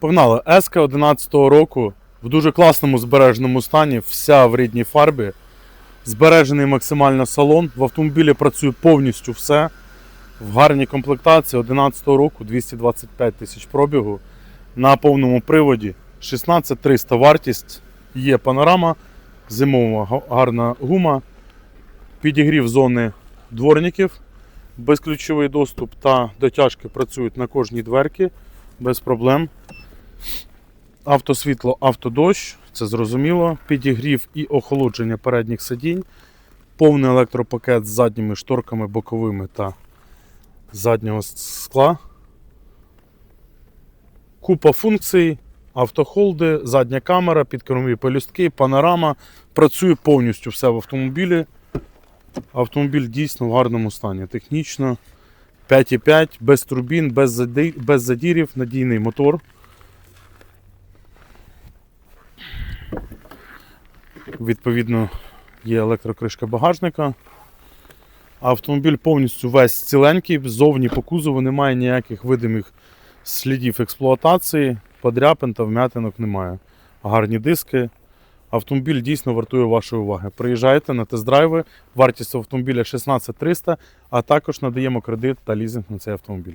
Погнали. Еска 11 року в дуже класному збереженому стані, вся в рідній фарбі. Збережений максимально салон. В автомобілі працює повністю все. В гарній комплектації 11 року 225 тисяч пробігу. На повному приводі 16300 вартість. Є панорама, зимова гарна гума, підігрів зони дворників, безключовий доступ та дотяжки працюють на кожній дверці без проблем. Автосвітло, автодощ, це зрозуміло. Підігрів і охолодження передніх сидінь. Повний електропакет з задніми шторками боковими та заднього скла. Купа функцій, автохолди, задня камера, підкермові пелюстки, панорама. Працює повністю все в автомобілі. Автомобіль дійсно в гарному стані. Технічно 5,5, без турбін, без задірів, надійний мотор. Відповідно, є електрокришка багажника. Автомобіль повністю весь ціленький, ззовні по кузову немає ніяких видимих слідів експлуатації, подряпин та вмятинок немає. Гарні диски. Автомобіль дійсно вартує вашої уваги. Приїжджайте на тест-драйви, вартість автомобіля 16300, а також надаємо кредит та лізинг на цей автомобіль.